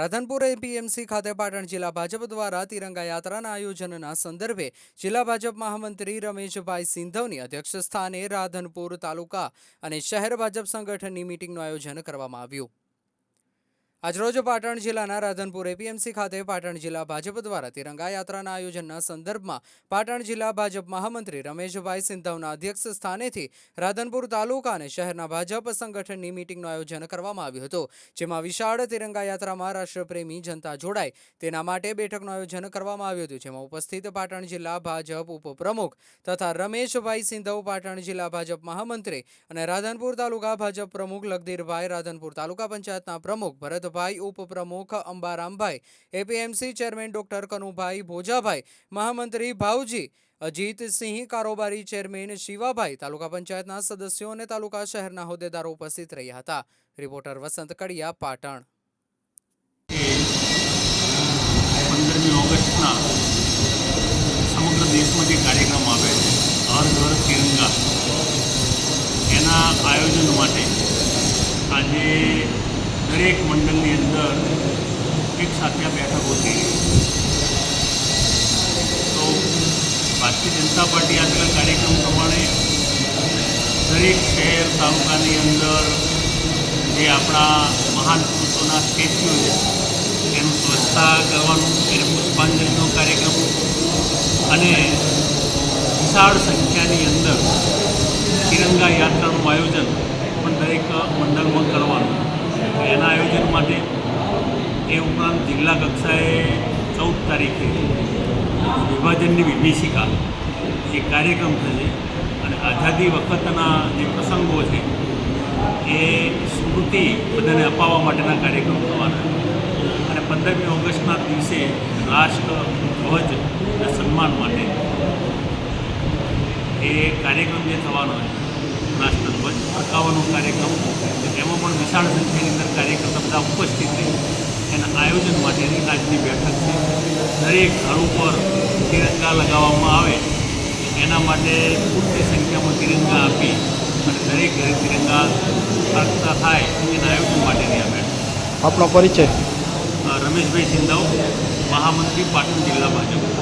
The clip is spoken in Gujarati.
રાધનપુર એપીએમસી ખાતે પાટણ જિલ્લા ભાજપ દ્વારા તિરંગા યાત્રાના આયોજનના સંદર્ભે જિલ્લા ભાજપ મહામંત્રી રમેશભાઈ સિંધવની અધ્યક્ષ સ્થાને રાધનપુર તાલુકા અને શહેર ભાજપ સંગઠનની મિટિંગનું આયોજન કરવામાં આવ્યું. આજરોજ પાટણ જિલ્લાના રાધનપુર એપીએમસી ખાતે પાટણ જિલ્લા ભાજપ દ્વારા તિરંગા યાત્રાના આયોજનના સંદર્ભમાં પાટણ જિલ્લા ભાજપ મહામંત્રી રમેશભાઈ સિંધવના અધ્યક્ષ સ્થાનેથી રાધનપુર તાલુકા અને શહેરના ભાજપ સંગઠનની મિટિંગનું આયોજન કરવામાં આવ્યું હતું, જેમાં વિશાળ તિરંગા યાત્રામાં રાષ્ટ્રપ્રેમી જનતા જોડાય તેના માટે બેઠકનું આયોજન કરવામાં આવ્યું હતું, જેમાં ઉપસ્થિત પાટણ જિલ્લા ભાજપ ઉપપ્રમુખ તથા રમેશભાઈ સિંધવ પાટણ જિલ્લા ભાજપ મહામંત્રી અને રાધનપુર તાલુકા ભાજપ પ્રમુખ લગધીરભાઈ રાધનપુર તાલુકા પંચાયતના પ્રમુખ ભરતભાઈ ઉપપ્રમુખ Ambarambhai, APMC chairman doctor Kanubhai Bhojabhai, મહામંત્રી ભાવજી અજીતસિંહ કારોબારી ચેરમેન શિવાભાઈ, તાલુકા પંચાયતના સદસ્યો અને તાલુકા શહેરના હોદ્દેદારો ઉપસ્થિત રહ્યા હતા. રિપોર્ટર વસંત કડિયા, પાટણ. પંદરમી સમગ્ર દેશમાં જે કાર્યક્રમ આવે છે હર ઘર, તિરંગા, એના આયોજન માટે આજે દરેક મંડળની અંદર એક સાથે બેઠકો થઈ તો ભારતીય જનતા પાર્ટી આપેલા કાર્યક્રમ પ્રમાણે દરેક શહેર તાલુકાની અંદર જે આપણા મહાન પુરુષોના સ્ટેચ્યુ છે, એનું સ્વચ્છતા કરવાનું, એને પુષ્પાંજલિનો કાર્યક્રમ અને વિશાળ સંખ્યાની અંદર તિરંગા યાત્રાનું આયોજન પણ દરેક મંડળમાં કરવાનું. એના આયોજન માટે એ ઉપરાંત જિલ્લા કક્ષાએ ચૌદ તારીખે વિભાજનની વિભીષિકા એ કાર્યક્રમ થશે અને આઝાદી વખતના જે પ્રસંગો છે એ સ્મૃતિ બધાને અપાવવા માટેના કાર્યક્રમ થવાના અને પંદરમી ઓગસ્ટના દિવસે રાષ્ટ્ર ધ્વજના સન્માન માટે એ કાર્યક્રમ જે થવાનો છે ફરકાવવાનો કાર્યક્રમ એમાં પણ વિશાળ સંખ્યાની અંદર કાર્યકર્તા બધા ઉપસ્થિત રહી એના આયોજન માટેની આજની બેઠક છે. દરેક ઘર ઉપર તિરંગા લગાવવામાં આવે એના માટે પૂરતી સંખ્યામાં તિરંગા આપી અને દરેક ઘરે તિરંગા પ્રાર્થના થાય એના આયોજન માટેની આ બેઠક આપનો પરિચય? રમેશભાઈ સિંધાવ મહામંત્રી પાટણ જિલ્લા ભાજપ.